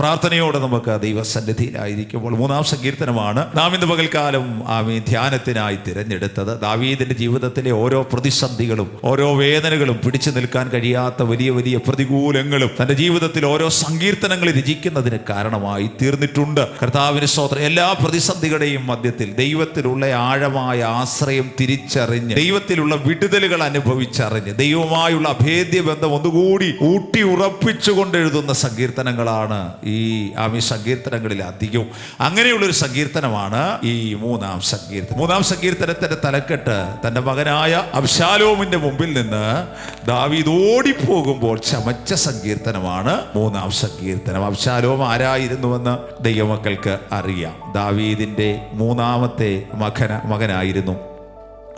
പ്രാർത്ഥനയോടെ നമുക്ക് ദൈവസന്നിധിയിലായിരിക്കുമ്പോൾ മൂന്നാം സങ്കീർത്തനമാണ്. നാം ഇന്ന് പകൽക്കാലം ആമീ ധ്യാനത്തിനായി തിരഞ്ഞെടുത്തത്. ദാവീദിന്റെ ജീവിതത്തിലെ ഓരോ പ്രതിസന്ധികളും ഓരോ വേദനകളും പിടിച്ചു നിൽക്കാൻ കഴിയാത്ത വലിയ വലിയ പ്രതികൂലങ്ങളും തന്റെ ജീവിതത്തിൽ ഓരോ സങ്കീർത്തനങ്ങൾ രചിക്കുന്നതിന് കാരണമായി തീർന്നിട്ടുണ്ട്. കർത്താവിന് സ്തോത്രം. എല്ലാ പ്രതിസന്ധികളുടെയും മധ്യത്തിൽ ദൈവത്തിലുള്ള ആഴമായ ആശ്രയം തിരിച്ചറിഞ്ഞ് ദൈവത്തിലുള്ള വിടുതലുകൾ അനുഭവിച്ചറിഞ്ഞ് ദൈവമായുള്ള അഭേദ്യ ബന്ധം ഒന്നുകൂടി ഊട്ടി ഉറപ്പിച്ചുകൊണ്ട് എഴുതുന്ന സങ്കീർത്തനങ്ങളാണ് ആമി സങ്കീർത്തനങ്ങളിൽ അധികവും അങ്ങനെയുള്ളൊരു സങ്കീർത്തനമാണ് ഈ മൂന്നാം സങ്കീർത്തനം. മൂന്നാം സങ്കീർത്തനത്തിന്റെ തലക്കെട്ട് തന്റെ മകനായ അബ്ശാലോമിന്റെ മുമ്പിൽ നിന്ന് ദാവീദ് ഓടിപ്പോകുമ്പോൾ ചമച്ച സങ്കീർത്തനമാണ് മൂന്നാം സങ്കീർത്തനം. അബ്ശാലോം ആരായിരുന്നുവെന്ന് ദൈവമക്കൾക്ക് അറിയാം. ദാവീദിന്റെ മൂന്നാമത്തെ മകന മകനായിരുന്നു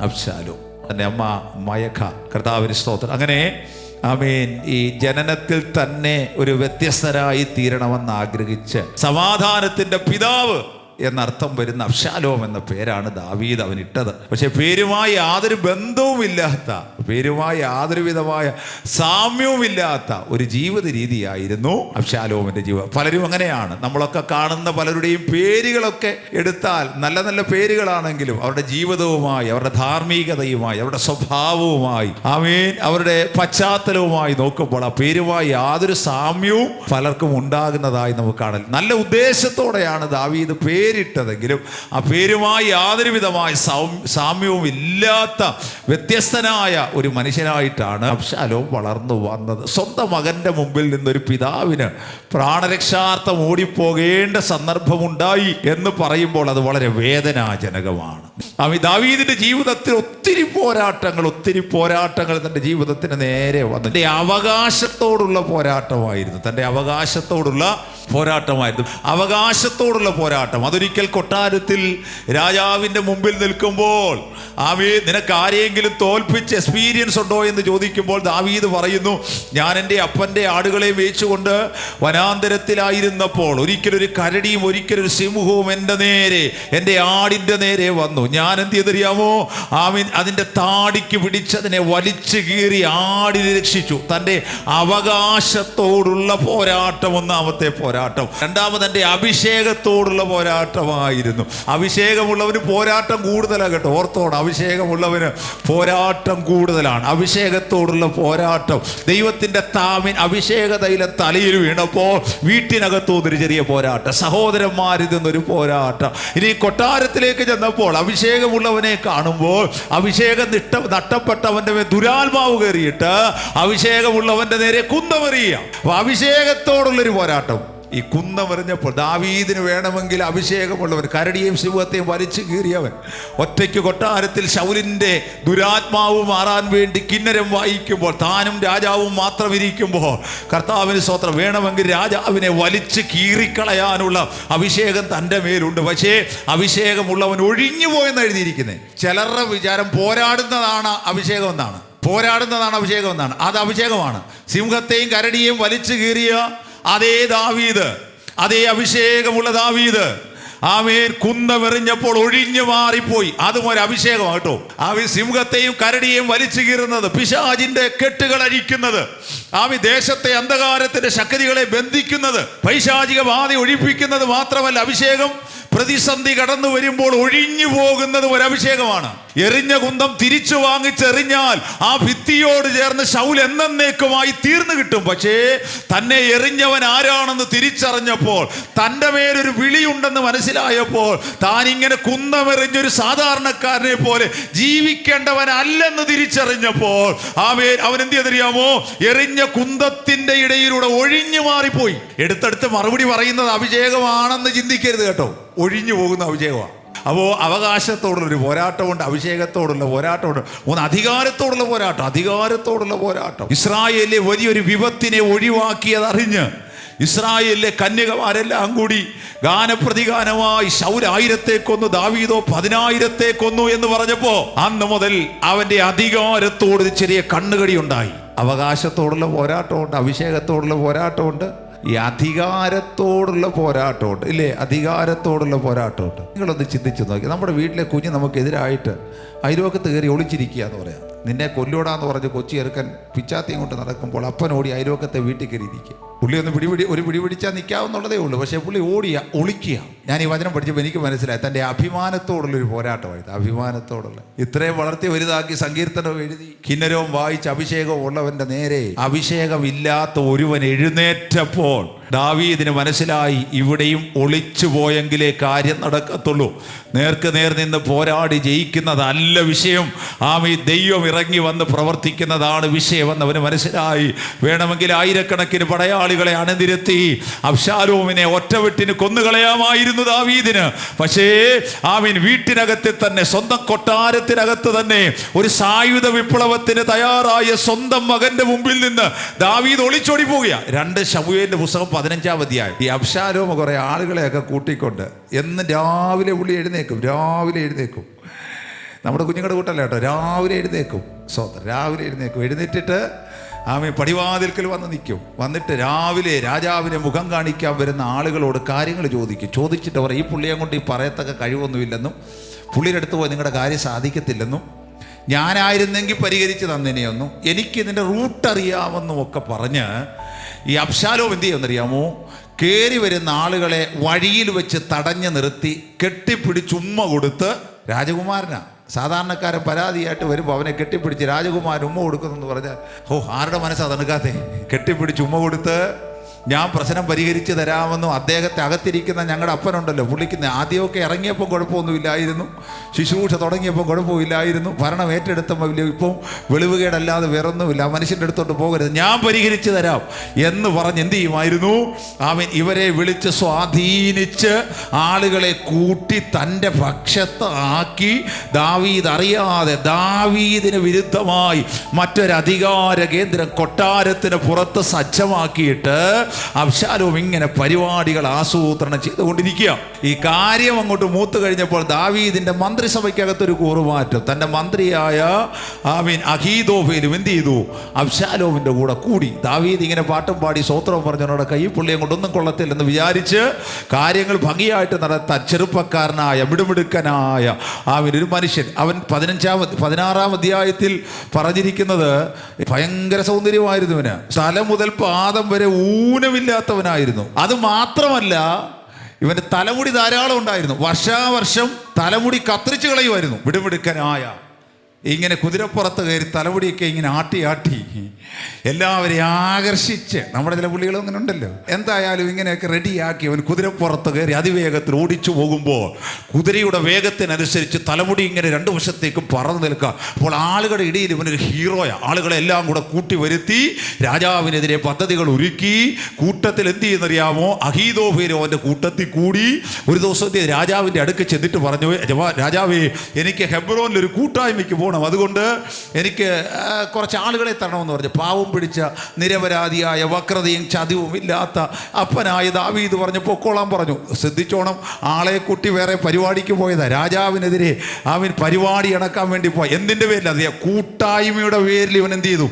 അബ്ശാലോം. തന്റെ അമ്മ മയഖ കർത്താവിന് സ്തോത്രം. അങ്ങനെ ആമേൻ. ഈ ജനനത്തിൽ തന്നെ ഒരു വ്യത്യസ്തരായി തീരണമെന്ന് ആഗ്രഹിച്ച് സമാധാനത്തിന്റെ പിതാവ് എന്നർത്ഥം വരുന്ന അഫ്ഷാലോം എന്ന പേരാണ് ദാവീദ് അവൻ ഇട്ടത്. പക്ഷെ പേരുമായി യാതൊരു ബന്ധവുമില്ലാത്ത പേരുമായി യാതൊരു വിധമായ സാമ്യവുമില്ലാത്ത ഒരു ജീവിത രീതിയായിരുന്നു അബ്ശാലോമിന്റെ ജീവിതം. പലരും അങ്ങനെയാണ്. നമ്മളൊക്കെ കാണുന്ന പലരുടെയും പേരുകളൊക്കെ എടുത്താൽ നല്ല നല്ല പേരുകളാണെങ്കിലും അവരുടെ ജീവിതവുമായി അവരുടെ ധാർമ്മികതയുമായി അവരുടെ സ്വഭാവവുമായി ആമേൻ അവരുടെ പശ്ചാത്തലവുമായി നോക്കുമ്പോൾ ആ പേരുമായി യാതൊരു സാമ്യവും പലർക്കും ഉണ്ടാകുന്നതായി നമുക്ക് കാണാം നല്ല ഉദ്ദേശത്തോടെയാണ് ദാവീദ് പേരിട്ടതെങ്കിലും ആ പേരുമായി യാതൊരു വിധമായ സൗ- സാമ്യവും ഇല്ലാത്ത വ്യത്യസ്തനായ ഒരു മനുഷ്യനായിട്ടാണ് അബ്ശാലോം വളർന്നു വന്നത്. സ്വന്തം മകന്റെ മുമ്പിൽ നിന്നൊരു പിതാവിന് പ്രാണരക്ഷാർത്ഥം ഓടിപ്പോകേണ്ട സന്ദർഭമുണ്ടായി എന്ന് പറയുമ്പോൾ അത് വളരെ വേദനാജനകമാണ്. ദാവീദിന്റെ ജീവിതത്തിൽ ഒത്തിരി പോരാട്ടങ്ങൾ ഒത്തിരി പോരാട്ടങ്ങൾ തന്റെ ജീവിതത്തിന് നേരെ വന്നു. തന്റെ അവകാശത്തോടുള്ള പോരാട്ടമായിരുന്നു. തന്റെ അവകാശത്തോടുള്ള പോരാട്ടമായിരുന്നു. അവകാശത്തോടുള്ള പോരാട്ടം. അതൊരിക്കൽ കൊട്ടാരത്തിൽ രാജാവിന്റെ മുമ്പിൽ നിൽക്കുമ്പോൾ ആമേ നിനക്ക് ആരെയെങ്കിലും തോൽപ്പിച്ച് എക്സ്പീരിയൻസ് ഉണ്ടോ? എന്ന് ചോദിക്കുമ്പോൾ ദാവീദ് പറയുന്നു ഞാൻ എന്റെ അപ്പന്റെ ആടുകളെ വേച്ചുകൊണ്ട് വനാന്തരത്തിലായിരുന്നപ്പോൾ ഒരിക്കലൊരു കരടിയും ഒരിക്കലൊരു സിംഹവും എന്റെ നേരെ എന്റെ ആടിന്റെ നേരെ വന്നു. ഞാൻ എന്ത് ചെയ്തറിയാമോ? ആമീൻ അതിന്റെ താടിക്ക് പിടിച്ചതിനെ വലിച്ചു കീറി ആടിനെ രക്ഷിച്ചു. തന്റെ അവകാശത്തോടുള്ള പോരാട്ടം ഒന്നാമത്തെ പോരാട്ടം. രണ്ടാമത് എന്റെ അഭിഷേകത്തോടുള്ള പോരാട്ടമായിരുന്നു. അഭിഷേകമുള്ളവന് പോരാട്ടം കൂടുതലാണ് കേട്ടോ. ഓർത്തോണം അഭിഷേകമുള്ളവന് പോരാട്ടം കൂടുതലാണ്. അഭിഷേകത്തോടുള്ള പോരാട്ടം. ദൈവത്തിന്റെ താമിൻ അഭിഷേക തൈല തലയിൽ വീണപ്പോൾ വീട്ടിനകത്തുനിന്ന് ഒരു ചെറിയ പോരാട്ടം. സഹോദരന്മാരിൽ നിന്നൊരു പോരാട്ടം. ഇനി കൊട്ടാരത്തിലേക്ക് ചെന്നപ്പോൾ അഭിഷേകമുള്ളവനെ കാണുമ്പോൾ അഭിഷേകം നിട്ട നഷ്ടപ്പെട്ടവന്റെ മേൽ ദുരാത്മാവ് കയറിയിട്ട് അഭിഷേകമുള്ളവന്റെ നേരെ കുന്തമെറിയുക. അഭിഷേകത്തോടുള്ളൊരു പോരാട്ടം. ഈ കുന്തമെറിഞ്ഞപ്പോൾ ദാവീദിന് വേണമെങ്കിൽ അഭിഷേകമുള്ളവൻ കരടിയും സിംഹത്തെയും വലിച്ചു കീറിയവൻ. ഒറ്റയ്ക്ക് കൊട്ടാരത്തിൽ ശൗലിന്റെ ദുരാത്മാവ് മാറാൻ വേണ്ടി കിന്നരം വായിക്കുമ്പോൾ താനും രാജാവും മാത്രം ഇരിക്കുമ്പോൾ കർത്താവിന് സ്വത്രം വേണമെങ്കിൽ രാജാവിനെ വലിച്ച് കീറിക്കളയാനുള്ള അഭിഷേകം തന്റെ മേലുണ്ട്. പക്ഷേ അഭിഷേകമുള്ളവൻ ഒഴിഞ്ഞു പോയെന്ന് എഴുതിയിരിക്കുന്നത്. ചിലരുടെ വിചാരം പോരാടുന്നതാണ് അഭിഷേകം എന്നാണ്. പോരാടുന്നതാണ് അഭിഷേകം എന്നാണ്. അത് അഭിഷേകമാണ്. സിംഹത്തെയും കരടിയെയും വലിച്ചു കീറിയ അതേ ദാവീദ് അതേ അഭിഷേകമുള്ള ദാവീദ്. ആമേൻ കുന്തമെറിഞ്ഞപ്പോൾ ഒഴിഞ്ഞു മാറിപ്പോയി. അതും ഒരു അഭിഷേകമാണ് കേട്ടോ. ആമി സിംഹത്തെയും കരടിയെയും വലിച്ചു കീറുന്നത് പിശാജിന്റെ കെട്ടുകൾ അഴിക്കുന്നത് ആമി ദേശത്തെ അന്ധകാരത്തിന്റെ ശക്തികളെ ബന്ധിക്കുന്നത് പൈശാചിക ബാധ ഒഴിപ്പിക്കുന്നത് മാത്രമല്ല അഭിഷേകം. പ്രതിസന്ധി കടന്നു വരുമ്പോൾ ഒഴിഞ്ഞു പോകുന്നത് ഒരഭിഷേകമാണ്. എറിഞ്ഞ കുന്തം തിരിച്ചു വാങ്ങിച്ചെറിഞ്ഞാൽ ആ ഭിത്തിയോട് ചേർന്ന് ശൗൽ എന്നേക്കുമായി തീർന്നു കിട്ടും. പക്ഷേ തന്നെ എറിഞ്ഞവൻ ആരാണെന്ന് തിരിച്ചറിഞ്ഞപ്പോൾ തന്റെ മേലൊരു വിളിയുണ്ടെന്ന് മനസ്സിലായപ്പോൾ താൻ ഇങ്ങനെ കുന്തമെറിഞ്ഞൊരു സാധാരണക്കാരനെ പോലെ ജീവിക്കേണ്ടവനല്ലെന്ന് തിരിച്ചറിഞ്ഞപ്പോൾ ആ ആമേൻ അവൻ എന്ത് ചെയ്തറിയാമോ എറിഞ്ഞ കുന്തത്തിന്റെ ഇടയിലൂടെ ഒഴിഞ്ഞു മാറിപ്പോയി. എടുത്തെടുത്ത് മറുപടി പറയുന്നത് അഭിഷേകമാണെന്ന് ചിന്തിക്കരുത് കേട്ടോ. ഒഴിഞ്ഞു പോകുന്ന അഭിഷേകമാണ് അപ്പോൾ അവകാശത്തോടുള്ളൊരു പോരാട്ടമുണ്ട് അഭിഷേകത്തോടുള്ള പോരാട്ടമുണ്ട്. മൂന്ന് അധികാരത്തോടുള്ള പോരാട്ടം അധികാരത്തോടുള്ള പോരാട്ടം. ഇസ്രായേലിലെ വലിയൊരു വിപത്തിനെ ഒഴിവാക്കിയതറിഞ്ഞ് ഇസ്രായേലിലെ കന്യകമാരെല്ലാം കൂടി ഗാനപ്രതിഗാനമായി ശൗരായിരത്തെ കൊന്നു ദാവീദോ പതിനായിരത്തെ കൊന്നു എന്ന് പറഞ്ഞപ്പോൾ അന്ന് മുതൽ അവന്റെ അധികാരത്തോട് ചെറിയ കണ്ണുകടി ഉണ്ടായി അവകാശത്തോടുള്ള പോരാട്ടമുണ്ട് അഭിഷേകത്തോടുള്ള പോരാട്ടമുണ്ട്. ഈ അധികാരത്തോടുള്ള പോരാട്ടമുണ്ട് ഇല്ലേ? അധികാരത്തോടുള്ള പോരാട്ടമുണ്ട് നിങ്ങളൊന്ന് ചിന്തിച്ചു നോക്കി. നമ്മുടെ വീട്ടിലെ കുഞ്ഞ് നമുക്കെതിരായിട്ട് അയൽവക്കത്ത് കയറി ഒളിച്ചിരിക്കുക എന്ന് പറയാം. നിന്നെ കൊല്ലൂടാന്ന് പറഞ്ഞ് കൊച്ചി ചെറുക്കൻ പിച്ചാത്തി കൊണ്ട് നടക്കുമ്പോൾ അപ്പൻ ഓടി അയൽവക്കത്തെ വീട്ടിൽ കയറി ഇരിക്കുക. പുള്ളി ഒന്ന് പിടിപിടി ഒരു പിടി പിടിച്ചാൽ നിൽക്കാവുന്നുള്ളതേ ഉള്ളൂ. പക്ഷേ പുള്ളി ഓടിയ ഒളിക്കുക. ഞാൻ ഈ വചനം പഠിച്ചപ്പോൾ എനിക്ക് മനസ്സിലായി തന്റെ അഭിമാനത്തോടുള്ളൊരു പോരാട്ടമായത് അഭിമാനത്തോടുള്ള. ഇത്രയും വളർത്തി വലുതാക്കി സങ്കീർത്തനവും എഴുതി കിന്നരവും വായിച്ച് അഭിഷേകവും ഉള്ളവന്റെ നേരെ അഭിഷേകമില്ലാത്ത ഒരുവൻ എഴുന്നേറ്റപ്പോൾ ദാവീദിന് മനസ്സിലായി ഇവിടെയും ഒളിച്ചു പോയെങ്കിലേ കാര്യം നടക്കത്തുള്ളൂ. നേർക്ക് നേർ നിന്ന് പോരാടി ജയിക്കുന്നതല്ല വിഷയം. ആമി ദൈവം ഇറങ്ങി വന്ന് പ്രവർത്തിക്കുന്നതാണ് വിഷയമെന്ന് അവന് മനസ്സിലായി. വേണമെങ്കിൽ ആയിരക്കണക്കിന് പടയാളികളെ അണിനിരത്തി അബ്ഷാലോമിനെ ഒറ്റവെട്ടിന് കൊന്നുകളയാമായിരുന്നു ദാവീദിന്. പക്ഷേ ആമീൻ വീട്ടിനകത്ത് തന്നെ സ്വന്തം കൊട്ടാരത്തിനകത്ത് തന്നെ ഒരു സായുധ വിപ്ലവത്തിന് തയ്യാറായ സ്വന്തം മകന്റെ മുമ്പിൽ നിന്ന് ദാവീദ് ഒളിച്ചോടി പോവുക രണ്ട് ശമുവേലിന്റെ പുസ്തകം പതിനഞ്ചാം അധ്യായം. ഈ അബ്ഷാലോമ കുറേ ആളുകളെയൊക്കെ കൂട്ടിക്കൊണ്ട് എന്ന് രാവിലെ പുള്ളി എഴുന്നേക്കും. രാവിലെ എഴുന്നേക്കും. നമ്മുടെ കുഞ്ഞുങ്ങളുടെ കൂട്ടല്ല കേട്ടോ? രാവിലെ എഴുന്നേക്കും. സ്വന്തം രാവിലെ എഴുന്നേക്കും. എഴുന്നേറ്റിട്ട് ആമി പടിവാതിൽക്കൽ വന്ന് നിൽക്കും. വന്നിട്ട് രാവിലെ രാജാവിനെ മുഖം കാണിക്കാൻ വരുന്ന ആളുകളോട് കാര്യങ്ങൾ ചോദിക്കും. ചോദിച്ചിട്ട് അവർ ഈ പുള്ളിയെ കൊണ്ട് ഈ പറയത്തക്ക കഴിവൊന്നുമില്ലെന്നും പുള്ളിയുടെ അടുത്ത് പോയി നിങ്ങളുടെ കാര്യം സാധിക്കത്തില്ലെന്നും ഞാനായിരുന്നെങ്കിൽ പരിഹരിച്ച് തന്നിനെയൊന്നും എനിക്ക് ഇതിന്റെ റൂട്ട് അറിയാമെന്നും ഒക്കെ പറഞ്ഞ് ഈ അപ്ഷാലോ എന്ത് ചെയ്യുമെന്നറിയാമോ? കയറി വരുന്ന ആളുകളെ വഴിയിൽ വെച്ച് തടഞ്ഞു നിർത്തി കെട്ടിപ്പിടിച്ചുമ്മ കൊടുത്ത് രാജകുമാരനാണ് സാധാരണക്കാരൻ പരാതിയായിട്ട് വരുമ്പോൾ അവനെ കെട്ടിപ്പിടിച്ച് രാജകുമാരൻ ഉമ്മ കൊടുക്കുന്നെന്ന് പറഞ്ഞാൽ ഓ ആരുടെ മനസ്സാ തണുക്കാത്തെ? കെട്ടിപ്പിടിച്ച് ഉമ്മ കൊടുത്ത് ഞാൻ പ്രശ്നം പരിഹരിച്ച് തരാമെന്നും അദ്ദേഹത്തെ അകത്തിരിക്കുന്ന ഞങ്ങളുടെ അപ്പനുണ്ടല്ലോ പുള്ളിക്ക് ആദ്യമൊക്കെ ഇറങ്ങിയപ്പോൾ കുഴപ്പമൊന്നുമില്ലായിരുന്നു. ശുശ്രൂഷ തുടങ്ങിയപ്പോൾ കുഴപ്പമില്ലായിരുന്നു. ഭരണം ഏറ്റെടുത്തപ്പോൾ വലിയ ഇപ്പം വെളിവുകേടല്ലാതെ വേറൊന്നുമില്ല. മനുഷ്യന്റെ അടുത്തോട്ട് പോകരുത്. ഞാൻ പരിഹരിച്ച് തരാം എന്ന് പറഞ്ഞ് എന്ത് ചെയ്യുമായിരുന്നു? അവൻ ഇവരെ വിളിച്ച് സ്വാധീനിച്ച് ആളുകളെ കൂട്ടി തന്റെ പക്ഷത്താക്കി ദാവീദ് അറിയാതെ ദാവീദിന് വിരുദ്ധമായി മറ്റൊരധികാര കേന്ദ്രം കൊട്ടാരത്തിന് പുറത്ത് സജ്ജമാക്കിയിട്ട് അബ്ശാലോം ഇങ്ങനെ പരിപാടികൾ ആസൂത്രണം ചെയ്തുകൊണ്ടിരിക്കുക ഈ കാര്യം അങ്ങോട്ട് മൂത്തു കഴിഞ്ഞപ്പോൾ ദാവീദിന്റെ മന്ത്രിസഭയ്ക്കകത്തൊരു കൂറുമാറ്റം. തന്റെ മന്ത്രിയായ ആമീൻ അഹീദോഫയിലും എന്ത് ചെയ്തു? അബ്ശാലോമിന്റെ കൂടെ കൂടി. ദാവീദ് ഇങ്ങനെ പാട്ടും പാടി സ്വോത്രവും പറഞ്ഞവനോട് കൈ പുള്ളിയെ കൊണ്ടൊന്നും കൊള്ളത്തില്ലെന്ന് വിചാരിച്ച് കാര്യങ്ങൾ ഭംഗിയായിട്ട് നടത്താൻ ചെറുപ്പക്കാരനായ മിടുമിടുക്കനായ ആമീൻ ഒരു മനുഷ്യൻ. അവൻ പതിനഞ്ചാം പതിനാറാം അധ്യായത്തിൽ പറഞ്ഞിരിക്കുന്നത് ഭയങ്കര സൗന്ദര്യമായിരുന്നു ഇവന്. തല മുതൽ പാദം വരെ ഊനമില്ലാത്തവനായിരുന്നു. അത് മാത്രമല്ല ഇവന്റെ തലമുടി ധാരാളം ഉണ്ടായിരുന്നു. വർഷാവർഷം തലമുടി കത്തിരിച്ചു കളയുമായിരുന്നു. വിടുമിടുക്കനായ ഇങ്ങനെ കുതിരപ്പുറത്ത് കയറി തലമുടിയൊക്കെ ഇങ്ങനെ ആട്ടി ആട്ടി എല്ലാവരെയും ആകർഷിച്ച് നമ്മുടെ ചില പുള്ളികളും അങ്ങനെ ഉണ്ടല്ലോ. എന്തായാലും ഇങ്ങനെയൊക്കെ റെഡിയാക്കി അവൻ കുതിരപ്പുറത്ത് കയറി അതിവേഗത്തിൽ ഓടിച്ചു പോകുമ്പോൾ കുതിരയുടെ വേഗത്തിനനുസരിച്ച് തലമുടി ഇങ്ങനെ രണ്ട് വശത്തേക്കും പറന്നു നിൽക്കുക അപ്പോൾ ആളുകളുടെ ഇടയിൽ ഇവനൊരു ഹീറോയാണ് ആളുകളെല്ലാം കൂടെ കൂട്ടി വരുത്തി രാജാവിനെതിരെ പദ്ധതികൾ ഒരുക്കി. കൂട്ടത്തിൽ എന്ത് ചെയ്യുന്നറിയാമോ? അഹീതോഫീരോ അവന്റെ കൂട്ടത്തിൽ കൂടി ഒരു ദിവസത്തെ രാജാവിന്റെ അടുക്ക് ചെന്നിട്ട് പറഞ്ഞു രാജാവേ എനിക്ക് ഹെബ്രോനിൽ ഒരു കൂട്ടായ്മയ്ക്ക് പോകണം. അതുകൊണ്ട് എനിക്ക് കുറച്ച് ആളുകളെ തരണമെന്ന് പറഞ്ഞു. പാവം പിടിച്ച നിരപരാധിയായ വക്രതയും ചതിവും ഇല്ലാത്ത അപ്പനായ ദാവീദ് പറഞ്ഞു പൊക്കോളാൻ പറഞ്ഞു. ശ്രദ്ധിച്ചോണം ആളെ കുട്ടി വേറെ പരിപാടിക്ക് പോയതാ. രാജാവിനെതിരെ അവൻ പരിപാടി അടക്കാൻ വേണ്ടി പോയി. എന്തിന്റെ പേരിൽ അറിയാം കൂട്ടായ്മയുടെ പേരിൽ ഇവൻ എന്ത് ചെയ്തു?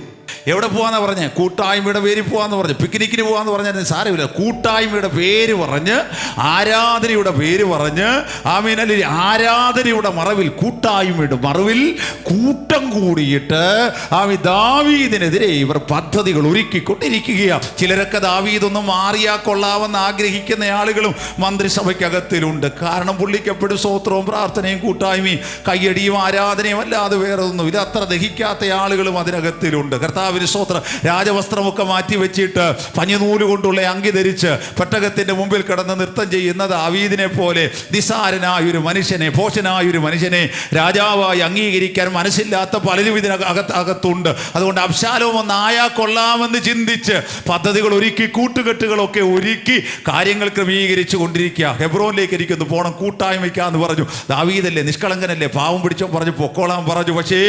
എവിടെ പോവാന്ന് പറഞ്ഞ്? കൂട്ടായ്മയുടെ പേര് പോവാന്ന് പറഞ്ഞു. പിക്നിക്കിന് പോവാന്ന് പറഞ്ഞാൽ സാരമില്ല. കൂട്ടായ്മയുടെ പേര് പറഞ്ഞ് ആരാധനയുടെ പേര് പറഞ്ഞ് ആമീനല്ലി ആരാധനയുടെ മറവിൽ കൂട്ടായ്മയുടെ മറവിൽ കൂട്ടം കൂടിയിട്ട് ആമി ദാവീദിനെതിരെ ഇവർ പദ്ധതികൾ ഒരുക്കിക്കൊണ്ടിരിക്കുകയാണ്. ചിലരൊക്കെ ദാവീദൊന്നും മാറിയാ കൊള്ളാമെന്ന് ആഗ്രഹിക്കുന്ന ആളുകളും മന്ത്രിസഭയ്ക്കകത്തിലുണ്ട്. കാരണം പുള്ളിക്കെപ്പോഴും സ്വോത്രവും പ്രാർത്ഥനയും കൂട്ടായ്മയും. കയ്യടിയും ആരാധനയും അല്ലാതെ വേറെ ഒന്നും ഇത് അത്ര ദഹിക്കാത്ത ആളുകളും അതിനകത്തിലുണ്ട്. കർത്താവിന് സ്വോത്ര രാജവസ്ത്രമൊക്കെ മാറ്റി വെച്ചിട്ട് പഞ്ഞിനൂൽ കൊണ്ടുള്ള അങ്കി ധരിച്ച് പെട്ടകത്തിന്റെ മുമ്പിൽ കിടന്ന് നൃത്തം ചെയ്യുന്ന ദാവീദിനെ പോലെ നിസാരനായൊരു മനുഷ്യനെ പോഷനായ ഒരു മനുഷ്യനെ രാജാവായി അംഗീകരിക്കാൻ മനസ്സില്ലാത്ത പലരും ഇതിനകത്ത് അകത്തുണ്ട്. അതുകൊണ്ട് അബ്ശാലോം ആയാ കൊള്ളാമെന്ന് ചിന്തിച്ച് പദ്ധതികൾ ഒരുക്കി കൂട്ടുകെട്ടുകളൊക്കെ ഒരുക്കി കാര്യങ്ങൾ ക്രമീകരിച്ചു കൊണ്ടിരിക്കുക. ഹെബ്രോനിലേക്ക് ഇരിക്കുന്നു പോണം കൂട്ടായ്മയ്ക്കാന്ന് പറഞ്ഞു. ദാവീദല്ലേ നിഷ്കളങ്കനല്ലേ? പാവം പിടിച്ചോ പറഞ്ഞു പൊക്കോളാൻ പറഞ്ഞു. പക്ഷേ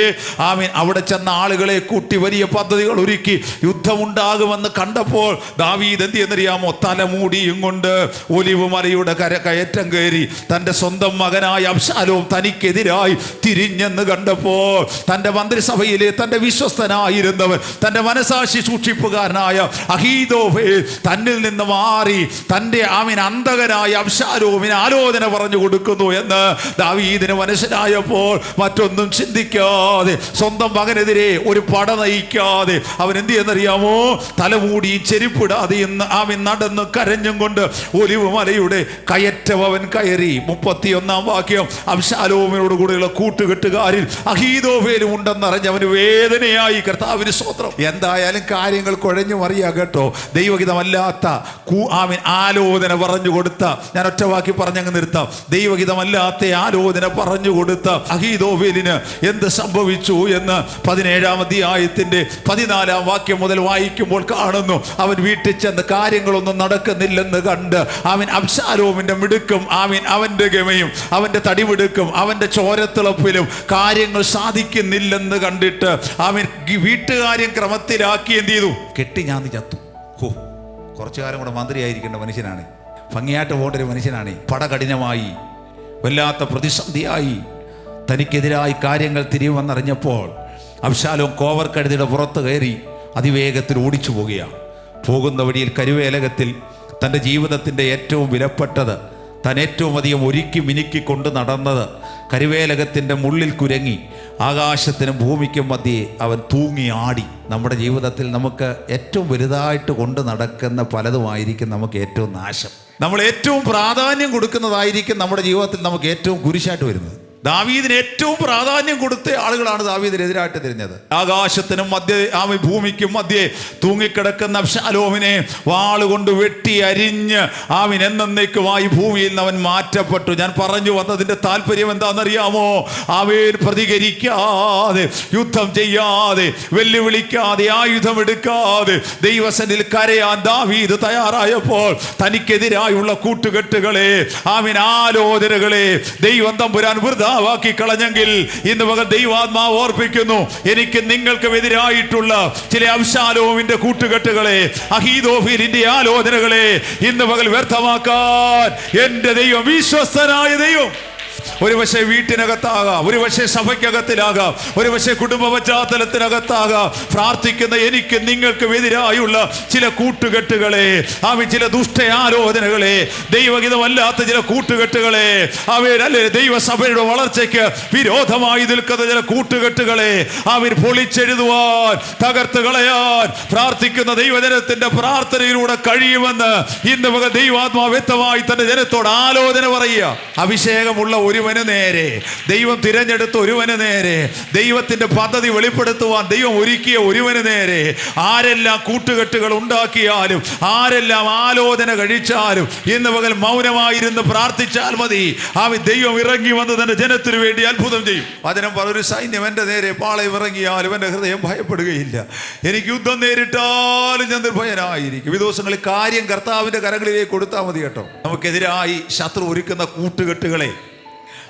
ആമീൻ അവിടെ ചെന്ന ആളുകളെ കൂട്ടി വലിയ പദ്ധതികൾ ഒരുക്കി യുദ്ധമുണ്ടാകുമെന്ന് കണ്ടപ്പോൾ ദാവീദ് എന്ത് എന്നറിയാമോ തലമൂടിയും കൊണ്ട് ഒലിവ് മലയുടെ കര കയറ്റം കയറി തന്റെ സ്വന്തം മകനായ അബ്ശാലോം തനിക്കെതിരായി തിരിഞ്ഞെന്ന് കണ്ടപ്പോൾ തന്റെ മന്ത്രിസഭയിലെ തന്റെ വിശ്വസ്തനായിരുന്നവൻ തന്റെ മനസാക്ഷി സൂക്ഷിപ്പുകാരനായ അഹീദോഫേ തന്നിൽ നിന്ന് മാറി തന്റെ ആമിൻ അന്തകനായ അബ്ശാലോമിന് ആലോചന പറഞ്ഞു കൊടുക്കുന്നു എന്ന് ദാവീദിന് മനസ്സിലായപ്പോൾ മറ്റൊന്നും ചിന്തിക്കാതെ സ്വന്തം മകനെതിരെ ഒരു പട നയിക്കാതെ അവൻ എന്ത് ചെയ്യുന്നറിയാമോ? തലമൂടി ചെരിപ്പിടാതെ ഇന്ന് അവൻ നടന്ന് കരഞ്ഞും കൊണ്ട് ഒലിവ് മലയുടെ കയറ്റം അവൻ കയറി. മുപ്പത്തിയൊന്നാം വാക്യം അംശാലോമിനോട് കൂടെയുള്ള കൂട്ടുകെട്ടുകാരിൽ അഹീതോഫേലും ഉണ്ടെന്നറിഞ്ഞ് അവന് വേദനയായി. കർത്താവിന് സ്വത്രം എന്തായാലും കാര്യങ്ങൾ കുഴഞ്ഞു മറിയാ കേട്ടോ. ദൈവഹിതമല്ലാത്ത ആമിൻ ആലോചന പറഞ്ഞു കൊടുത്ത. ഞാൻ ഒറ്റ വാക്കി പറഞ്ഞങ്ങ് നിർത്താം. ദൈവഹിതമല്ലാത്ത ആലോചന പറഞ്ഞു കൊടുത്ത അഹീതോഫേലിന് എന്ത് സംഭവിച്ചു എന്ന് പതിനേഴാം അധ്യായത്തിന്റെ പതിനാലാം വാക്യം മുതൽ വായിക്കുമ്പോൾ കാണുന്നു അവൻ വീട്ടിൽ ചെന്ന് കാര്യങ്ങളൊന്നും നടക്കുന്നില്ലെന്ന് കണ്ട് അവൻ അബ്ശാലോമിന്റെ മിടുക്കും ആമീൻ അവന്റെ ഗമയും അവന്റെ തടിമിടുക്കും അവന്റെ ചോരത്തിളപ്പിലും കാര്യങ്ങൾ സാധിക്കുന്നില്ലെന്ന് കണ്ടിട്ട് അവൻ വീട്ടുകാര്യം ക്രമത്തിലാക്കി എന്ത് ചെയ്തു? കെട്ടി ഞാൻ ചത്തു. ഹോ കുറച്ചു കാലം കൂടെ മന്ത്രിയായിരിക്കേണ്ട മനുഷ്യനാണ്. ഭംഗിയായിട്ട് പോകേണ്ട ഒരു മനുഷ്യനാണ്. പട കഠിനമായി വല്ലാത്ത പ്രതിസന്ധിയായി തനിക്കെതിരായി കാര്യങ്ങൾ തിരിയുമെന്നറിഞ്ഞപ്പോൾ അബ്ശാലോം കോവർ കഴുതിയുടെ പുറത്ത് കയറി അതിവേഗത്തിൽ ഓടിച്ചു പോകുകയാണ്. പോകുന്ന വഴിയിൽ കരുവേലകത്തിൽ തന്റെ ജീവിതത്തിന്റെ ഏറ്റവും വിലപ്പെട്ടത് താൻ ഏറ്റവും അധികം ഒരുക്കി മിനുക്കി കൊണ്ട് നടന്നത് കരുവേലകത്തിന്റെ മുള്ളിൽ കുരങ്ങി ആകാശത്തിനും ഭൂമിക്കും മധ്യേ അവൻ തൂങ്ങി ആടി. നമ്മുടെ ജീവിതത്തിൽ നമുക്ക് ഏറ്റവും വലുതായിട്ട് കൊണ്ട് നടക്കുന്ന പലതുമായിരിക്കും നമുക്ക് ഏറ്റവും നാശം. നമ്മൾ ഏറ്റവും പ്രാധാന്യം കൊടുക്കുന്നതായിരിക്കും നമ്മുടെ ജീവിതത്തിൽ നമുക്ക് ഏറ്റവും കുരിശായിട്ട് വരുന്നത്. ദാവീദിന് ഏറ്റവും പ്രാധാന്യം കൊടുത്ത ആളുകളാണ് ദാവീദിനെതിരായിട്ട് തിരിഞ്ഞത്. ആകാശത്തിനും മധ്യ ആ ഭൂമിക്കും മധ്യേ തൂങ്ങിക്കിടക്കുന്ന അബ്ശാലോമിനെ വാളുകൊണ്ട് വെട്ടി അരിഞ്ഞ് ആമിൻ എന്നേക്കുമായി ഭൂമിയിൽ അവൻ മാറ്റപ്പെട്ടു. ഞാൻ പറഞ്ഞു വന്നതിന്റെ താല്പര്യം എന്താണെന്നറിയാമോ? അവയിൽ പ്രതികരിക്കാതെ യുദ്ധം ചെയ്യാതെ വെല്ലുവിളിക്കാതെ ആയുധം എടുക്കാതെ ദൈവസനിൽ കരയാൻ ദാവീദ് തയ്യാറായപ്പോൾ തനിക്കെതിരായുള്ള കൂട്ടുകെട്ടുകളെ ആവിൻ ആലോചനകളെ ദൈവം തമ്പുരാൻ വൃതാവാക്കി കളഞ്ഞെങ്കിൽ ഇന്ന് മകൾ ദൈവാത്മാവ് ഓർപ്പിക്കുന്നു. എനിക്ക് നിങ്ങൾക്കും എതിരായിട്ടുള്ള ചില അംശാലോവിന്റെ കൂട്ടുകെട്ടുകളെ അഹീദോഫീലിന്റെ ആലോചനകളെ ഇന്ന് പകൽ വ്യർത്ഥമാക്കാൻ എന്റെ ദൈവം വിശ്വസ്തനായ ദൈവം ഒരു പക്ഷേ വീട്ടിനകത്താകാം ഒരു പക്ഷേ സഭയ്ക്കകത്തിലാകാം ഒരു പക്ഷേ കുടുംബ പശ്ചാത്തലത്തിനകത്താകാം. പ്രാർത്ഥിക്കുന്ന എനിക്ക് നിങ്ങൾക്കും എതിരായുള്ള ചില കൂട്ടുകെട്ടുകളെ അവ ചില ദുഷ്ട ആലോചനകളെ ദൈവഹിതമല്ലാത്ത ചില കൂട്ടുകെട്ടുകളെ അവരല്ലേ ദൈവസഭയുടെ വളർച്ചയ്ക്ക് വിരോധമായി നിൽക്കുന്ന ചില കൂട്ടുകെട്ടുകളെ അവർ പൊളിച്ചെഴുതുവാൻ തകർത്ത് കളയാൻ പ്രാർത്ഥിക്കുന്ന ദൈവജനത്തിന്റെ പ്രാർത്ഥനയിലൂടെ കഴിയുമെന്ന് ഇന്ന് ദൈവാത്മാ വ്യക്തമായി തന്റെ ജനത്തോട് ആലോചന പറയുക. അഭിഷേകമുള്ള ഒരുവന് നേരെ. ദൈവം തിരഞ്ഞെടുത്ത ഒരുവന് നേരെ. ദൈവത്തിന്റെ പദ്ധതി വെളിപ്പെടുത്തുവാൻ ദൈവം ഒരുക്കിയ ഒരുവന് നേരെ. ആരെല്ലാം കൂട്ടുകെട്ടുകൾ ഉണ്ടാക്കിയാലും ആരെല്ലാം ആലോചന കഴിച്ചാലും ഇന്ന് പകൽ മൗനമായിരുന്ന് പ്രാർത്ഥിച്ചാൽ മതി. ആ ദൈവം ഇറങ്ങി വന്ന് തന്റെ ജനത്തിനു വേണ്ടി അത്ഭുതം ചെയ്യും. അതിനും ഒരു സൈന്യം എന്റെ നേരെ പാളയം ഇറങ്ങിയാലും എന്റെ ഹൃദയം ഭയപ്പെടുകയില്ല. എനിക്ക് യുദ്ധം നേരിട്ടാലും ഞാൻ നിർഭയനായിരിക്കും. ഈ ദിവസങ്ങളിൽ കാര്യം കർത്താവിന്റെ കരങ്ങളിലേക്ക് കൊടുത്താൽ മതി കേട്ടോ. നമുക്കെതിരായി ശത്രു ഒരുക്കുന്ന കൂട്ടുകെട്ടുകളെ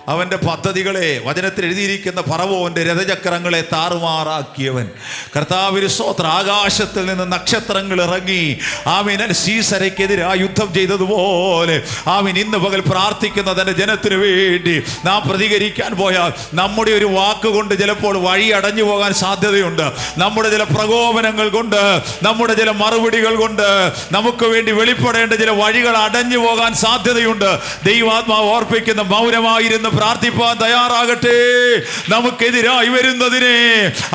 അവന്റെ പദ്ധതികളെ വചനത്തിൽ എഴുതിയിരിക്കുന്ന പറവോന്റെ രഥചക്രങ്ങളെ താറുമാറാക്കിയവൻ. കർത്താവിന് സ്വോത്ര ആകാശത്തിൽ നിന്ന് നക്ഷത്രങ്ങൾ ഇറങ്ങി. ആമീൻ. സീസരയ്ക്കെതിരായി യുദ്ധം ചെയ്തതുപോലെ. ആമീൻ. ഇന്ന് പകൽ പ്രാർത്ഥിക്കുന്ന തന്റെ ജനത്തിനു വേണ്ടി നാം പ്രതികരിക്കാൻ പോയാൽ നമ്മുടെ ഒരു വാക്കുകൊണ്ട് ചിലപ്പോൾ വഴി അടഞ്ഞു പോകാൻ സാധ്യതയുണ്ട്. നമ്മുടെ ചില പ്രകോപനങ്ങൾ കൊണ്ട് നമ്മുടെ ചില മറുപടികൾ കൊണ്ട് നമുക്ക് വേണ്ടി വെളിപ്പെടേണ്ട ചില വഴികൾ അടഞ്ഞു പോകാൻ സാധ്യതയുണ്ട്. ദൈവാത്മാവ് ഓർപ്പിക്കുന്ന മൗനമായിരുന്ന് പ്രാർത്ഥിപ്പാൻ തയ്യാറാകട്ടെ. നമുക്കെതിരായി വരുന്നതിനെ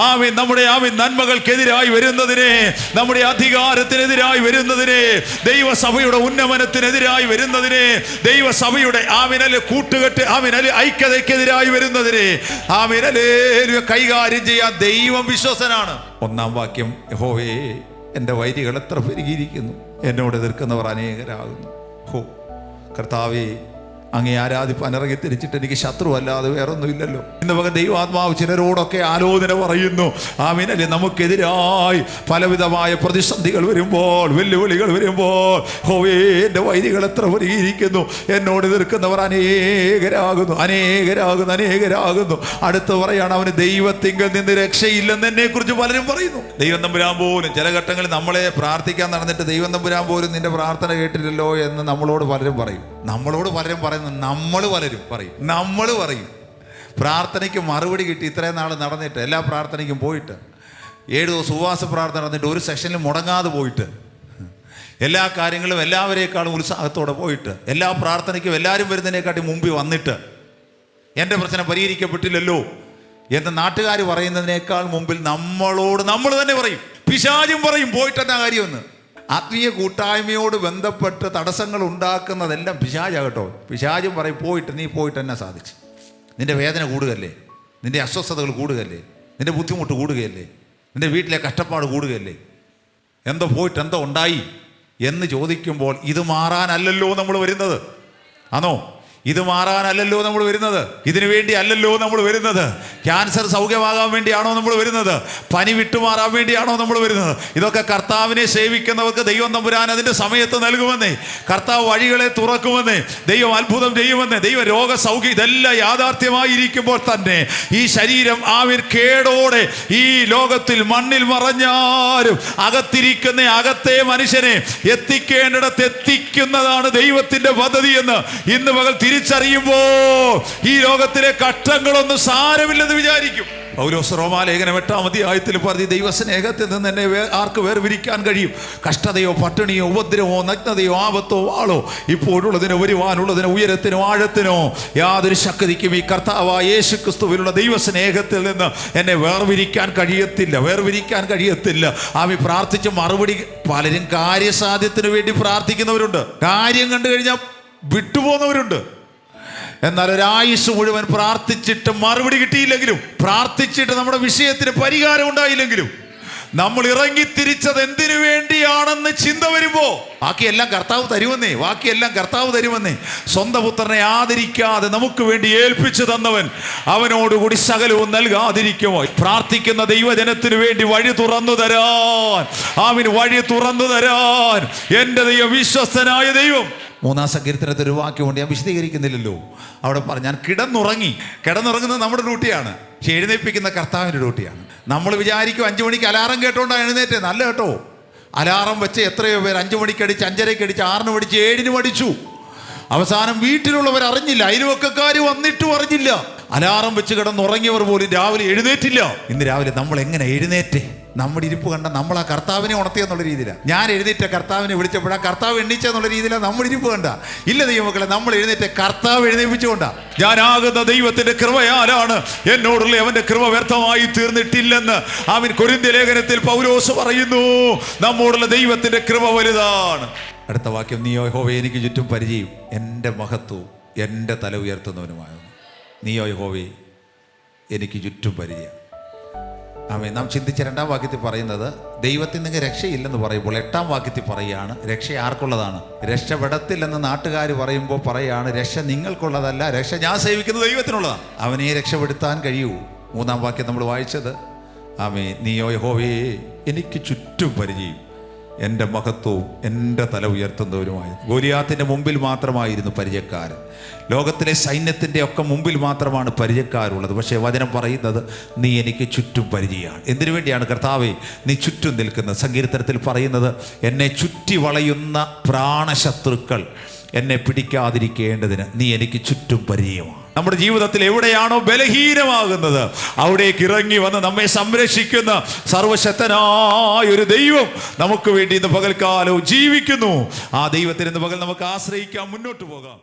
ആമി നമ്മുടെ ആമി നന്മകൾക്കെതിരായി വരുന്നതിനെ നമ്മുടെ അധികാരത്തിനെതിരായി വരുന്നതിനെ ദൈവസഭയുടെ ഉന്നമനത്തിനെതിരായി വരുന്നതിനെ ദൈവസഭയുടെ ആമിനൽ കൂട്ടുകെട്ട് ആമിനൽ ഐക്യതയ്ക്കെതിരായി വരുന്നതിനെ ആമിനലേ കൈകാര്യം ചെയ്യാൻ ദൈവം വിശ്വസനാണ്. ഒന്നാം വാക്യം ഹോവേ എന്റെ വൈരികൾ എത്ര പെരുകിയിരിക്കുന്നു. എന്നോട് എതിർക്കുന്നവർ അനേകരാകുന്നു. ഹോ കർത്താവേ അങ്ങേ ആരാധിപ്പാൻ ഇറങ്ങി തിരിച്ചിട്ട് എനിക്ക് ശത്രു അല്ലാതെ വേറൊന്നുമില്ലല്ലോ. ഇന്ന് പകൽ ദൈവാത്മാവ് ചിലരോടൊക്കെ ആലോചന പറയുന്നു. ആമീനല്ലേ നമുക്കെതിരായി പലവിധമായ പ്രതിസന്ധികൾ വരുമ്പോൾ വെല്ലുവിളികൾ വരുമ്പോൾ ഹോവേ എന്റെ വൈരികൾ എത്ര ഒരുങ്ങിയിരിക്കുന്നു എന്നോട് എതിർക്കുന്നവർ അനേകരാകുന്നു അനേകരാകുന്നു അനേകരാകുന്നു. അടുത്ത് പറയാണ് അവന് ദൈവത്തിങ്കിൽ നിന്ന് രക്ഷയില്ലെന്ന് എന്നെ കുറിച്ച് പലരും പറയുന്നു. ദൈവം തമ്പുരാൻ പോലും ചില ഘട്ടങ്ങളിൽ നമ്മളെ പ്രാർത്ഥിക്കാൻ നടന്നിട്ട് ദൈവം തമ്പുരാൻ പോലും നിന്റെ പ്രാർത്ഥന കേട്ടില്ലല്ലോ എന്ന് നമ്മളോട് പലരും പറയും. നമ്മളോട് പലരും പറയുന്നത് നമ്മൾ പലരും പറയും. നമ്മൾ പറയും. പ്രാർത്ഥനയ്ക്ക് മറുപടി കിട്ടി ഇത്രയും നാൾ നടന്നിട്ട് എല്ലാ പ്രാർത്ഥനയ്ക്കും പോയിട്ട് ഏഴ് ദിവസം ഉപവാസ പ്രാർത്ഥന നടന്നിട്ട് ഒരു സെഷനിൽ മുടങ്ങാതെ പോയിട്ട് എല്ലാ കാര്യങ്ങളും എല്ലാവരേക്കാളും ഉത്സാഹത്തോടെ പോയിട്ട് എല്ലാ പ്രാർത്ഥനയ്ക്കും എല്ലാവരും വരുന്നതിനെക്കാട്ടി മുമ്പിൽ വന്നിട്ട് എന്റെ പ്രശ്നം പരിഹരിക്കപ്പെട്ടില്ലല്ലോ എന്ന് നാട്ടുകാർ പറയുന്നതിനേക്കാൾ മുമ്പിൽ നമ്മളോട് നമ്മൾ തന്നെ പറയും. പിശാചും പറയും പോയിട്ട് എന്നാ കാര്യമെന്ന്. ആത്മീയ കൂട്ടായ്മയോട് ബന്ധപ്പെട്ട് തടസ്സങ്ങൾ ഉണ്ടാക്കുന്നതെല്ലാം പിശാചാകട്ടോ പിശാചും പറയും പോയിട്ട് നീ പോയിട്ട് എന്നെ സാധിച്ചു? നിന്റെ വേദന കൂടുകയല്ലേ? നിന്റെ അസ്വസ്ഥതകൾ കൂടുകയല്ലേ? നിന്റെ ബുദ്ധിമുട്ട് കൂടുകയല്ലേ? നിന്റെ വീട്ടിലെ കഷ്ടപ്പാട് കൂടുകയല്ലേ? എന്തോ പോയിട്ട് എന്തോ ഉണ്ടായി? എന്ന് ചോദിക്കുമ്പോൾ ഇത് മാറാനല്ലല്ലോ നമ്മൾ വരുന്നത്. ആണോ? ഇത് മാറാനല്ലല്ലോ നമ്മൾ വരുന്നത്. ഇതിനു വേണ്ടി അല്ലല്ലോ നമ്മൾ വരുന്നത്. ക്യാൻസർ സൗഖ്യമാകാൻ വേണ്ടിയാണോ നമ്മൾ വരുന്നത്? പനി വിട്ടുമാറാൻ വേണ്ടിയാണോ നമ്മൾ വരുന്നത്? ഇതൊക്കെ കർത്താവിനെ സേവിക്കുന്നവർക്ക് ദൈവം തമ്പുരാൻ അതിന്റെ സമയത്ത് നൽകുമെന്നേ. കർത്താവ് വഴികളെ തുറക്കുമെന്നേ. ദൈവം അത്ഭുതം ചെയ്യുമെന്നേ. ദൈവം രോഗസൗഖ്യം ഇതെല്ലാം യാഥാർത്ഥ്യമായിരിക്കുമ്പോൾ തന്നെ ഈ ശരീരം ആവിർ കേടോടെ ഈ ലോകത്തിൽ മണ്ണിൽ മറഞ്ഞാലും അകത്തിരിക്കുന്ന അകത്തെ മനുഷ്യനെ എത്തിക്കേണ്ടിടത്ത് എത്തിക്കുന്നതാണ് ദൈവത്തിന്റെ പദ്ധതി എന്ന് ഇന്ന് പകൽ തിരിച്ചറിയുമ്പോ ഈ ലോകത്തിലെ കഷ്ടങ്ങളൊന്നും സാരമില്ലെന്ന് വിചാരിക്കും. പൗലോസ് റോമാലേഖനം എട്ടാം അധ്യായത്തിൽ പറഞ്ഞ് ദൈവസ്നേഹത്തിൽ നിന്ന് എന്നെ ആർക്ക് വേർപിരിക്കാൻ കഴിയും? കഷ്ടതയോ പട്ടിണിയോ ഉപദ്രവമോ നഗ്നതയോ ആപത്തോ ആളോ? ഇപ്പോഴുള്ളതിനോ വരുവാനുള്ളതിനോ ഉയരത്തിനോ ആഴത്തിനോ? യാതൊരു ശക്തിക്കും ഈ കർത്താവായ യേശു ക്രിസ്തുവിലുള്ള ദൈവസ്നേഹത്തിൽ നിന്ന് എന്നെ വേർപിരിക്കാൻ കഴിയത്തില്ല വേർപിരിക്കാൻ കഴിയത്തില്ല. ആമി പ്രാർത്ഥിച്ച് മറുപടി പലരും കാര്യസാധ്യത്തിന് വേണ്ടി പ്രാർത്ഥിക്കുന്നവരുണ്ട്. കാര്യം കണ്ടു കഴിഞ്ഞാൽ വിട്ടുപോകുന്നവരുണ്ട്. എന്നാൽ ഒരായുസ് മുഴുവൻ പ്രാർത്ഥിച്ചിട്ട് മറുപടി കിട്ടിയില്ലെങ്കിലും പ്രാർത്ഥിച്ചിട്ട് നമ്മുടെ വിഷയത്തിന് പരിഹാരം ഉണ്ടായില്ലെങ്കിലും നമ്മൾ ഇറങ്ങി തിരിച്ചത് എന്തിനു വേണ്ടിയാണെന്ന് ചിന്ത വരുമ്പോ ബാക്കിയെല്ലാം കർത്താവ് തരുമെന്നേ ബാക്കിയെല്ലാം കർത്താവ് തരുമെന്നേ സ്വന്തം പുത്രനെ ആദരിക്കാതെ നമുക്ക് വേണ്ടി ഏൽപ്പിച്ചു തന്നവൻ അവനോടുകൂടി സകലവും നൽകാതിരിക്കുമോ? പ്രാർത്ഥിക്കുന്ന ദൈവജനത്തിന് വേണ്ടി വഴി തുറന്നു തരാൻ അവന് വഴി തുറന്നു തരാൻ എന്റെ ദൈവം വിശ്വസ്തനായ ദൈവം മൂന്നാം സങ്കീർത്തനത്തിൽ ഒരു വാക്യമുണ്ട് ഞാൻ വിശദീകരിക്കുന്നില്ലല്ലോ. അവിടെ പറഞ്ഞു ഞാൻ കിടന്നുറങ്ങി. കിടന്നുറങ്ങുന്നത് നമ്മുടെ ഡ്യൂട്ടിയാണ്. പക്ഷെ എഴുന്നേൽപ്പിക്കുന്ന കർത്താവിന്റെ ഡ്യൂട്ടിയാണ്. നമ്മൾ വിചാരിക്കും അഞ്ചു മണിക്ക് അലാറം കേട്ടോണ്ടാണ് എഴുന്നേറ്റ്. നല്ല കേട്ടോ. അലാറം വെച്ച് എത്രയോ പേർ അഞ്ചു മണിക്ക് അടിച്ച് അഞ്ചരയ്ക്ക് അടിച്ച് ആറിന് പഠിച്ച് ഏഴിന് പഠിച്ചു അവസാനം വീട്ടിലുള്ളവർ അറിഞ്ഞില്ല അയൽവക്കക്കാർ വന്നിട്ടും അറിഞ്ഞില്ല. അലാറം വെച്ച് കിടന്നുറങ്ങിയവർ പോലും രാവിലെ എഴുന്നേറ്റില്ല. ഇന്ന് രാവിലെ നമ്മൾ എങ്ങനെ എഴുന്നേറ്റ്? നമ്മുടെ ഇരിപ്പ് കണ്ട നമ്മൾ ആ കർത്താവിനെ ഉണർത്തിയെന്നുള്ള രീതിയിലാണ് ഞാൻ എഴുന്നേറ്റ കർത്താവിനെ വിളിച്ചപ്പോഴാ കർത്താവ് എണ്ണിച്ചെന്നുള്ള രീതിയിലാണ് നമ്മുടെ ഇരിപ്പ് കണ്ട. ഇല്ല ദൈവമക്കളെ നമ്മൾ എഴുന്നേറ്റ കർത്താവ് എഴുന്നേപ്പിച്ചുകൊണ്ടാ. ഞാനാകുന്ന ദൈവത്തിന്റെ കൃപയാലാണ് എന്നോടുള്ള അവന്റെ കൃപ വ്യർത്ഥമായി തീർന്നിട്ടില്ലെന്ന് അവൻ കൊരിന്ത്യ ലേഖനത്തിൽ പൗലോസ് പറയുന്നു. നമ്മോടുള്ള ദൈവത്തിന്റെ കൃപ വലുതാണ്. അടുത്ത വാക്യം നീയോ യഹോവ എനിക്ക് ചുറ്റും പരിചയം. എന്റെ മഹത്വവും എന്റെ തല ഉയർത്തുന്നവനുമാകുന്നു. നീയോ യഹോവേ എനിക്ക് ചുറ്റും പരിചയം. ആമേ നാം ചിന്തിച്ച രണ്ടാം വാക്യത്തിൽ പറയുന്നത് ദൈവത്തിൽ നിങ്ങൾ രക്ഷയില്ലെന്ന് പറയുമ്പോൾ എട്ടാം വാക്യത്തിൽ പറയുകയാണ് രക്ഷ ആർക്കുള്ളതാണ്? രക്ഷപ്പെടത്തില്ലെന്ന് നാട്ടുകാർ പറയുമ്പോൾ പറയുകയാണ് രക്ഷ നിങ്ങൾക്കുള്ളതല്ല രക്ഷ ഞാൻ സേവിക്കുന്നത് ദൈവത്തിനുള്ളതാണ്. അവനെ രക്ഷപ്പെടുത്താൻ കഴിയൂ. മൂന്നാം വാക്യം നമ്മൾ വായിച്ചത് ആമേ നീയോ യഹോവേ എനിക്ക് ചുറ്റും പരിചയം. എന്റെ മഹത്വവും എന്റെ തല ഉയർത്തുന്നവരുമായി. ഗോലിയാത്തിന്റെ മുമ്പിൽ മാത്രമായിരുന്നു പരിചയക്കാരൻ. ലോകത്തിലെ സൈന്യത്തിന്റെ ഒക്കെ മുമ്പിൽ മാത്രമാണ് പരിചയക്കാരുള്ളത്. പക്ഷേ വചനം പറയുന്നത് നീ എനിക്ക് ചുറ്റും പരിചയമാണ്. എന്തിനു വേണ്ടിയാണ് കർത്താവെ നീ ചുറ്റും നിൽക്കുന്നത്? സങ്കീർത്തനത്തിൽ പറയുന്നത് എന്നെ ചുറ്റി വളയുന്ന പ്രാണശത്രുക്കൾ എന്നെ പിടിക്കാതിരിക്കേണ്ടതിന് നീ എനിക്ക് ചുറ്റും പരിചയമാണ്. നമ്മുടെ ജീവിതത്തിൽ എവിടെയാണോ ബലഹീനമാകുന്നത് അവിടേക്ക് ഇറങ്ങി വന്ന് നമ്മെ സംരക്ഷിക്കുന്ന സർവശക്തനായ ഒരു ദൈവം നമുക്ക് വേണ്ടി ഇന്ന് പകൽക്കാലവും ജീവിക്കുന്നു. ആ ദൈവത്തിന് ഇന്ന് പകൽ നമുക്ക് ആശ്രയിക്കാം മുന്നോട്ട് പോകാം.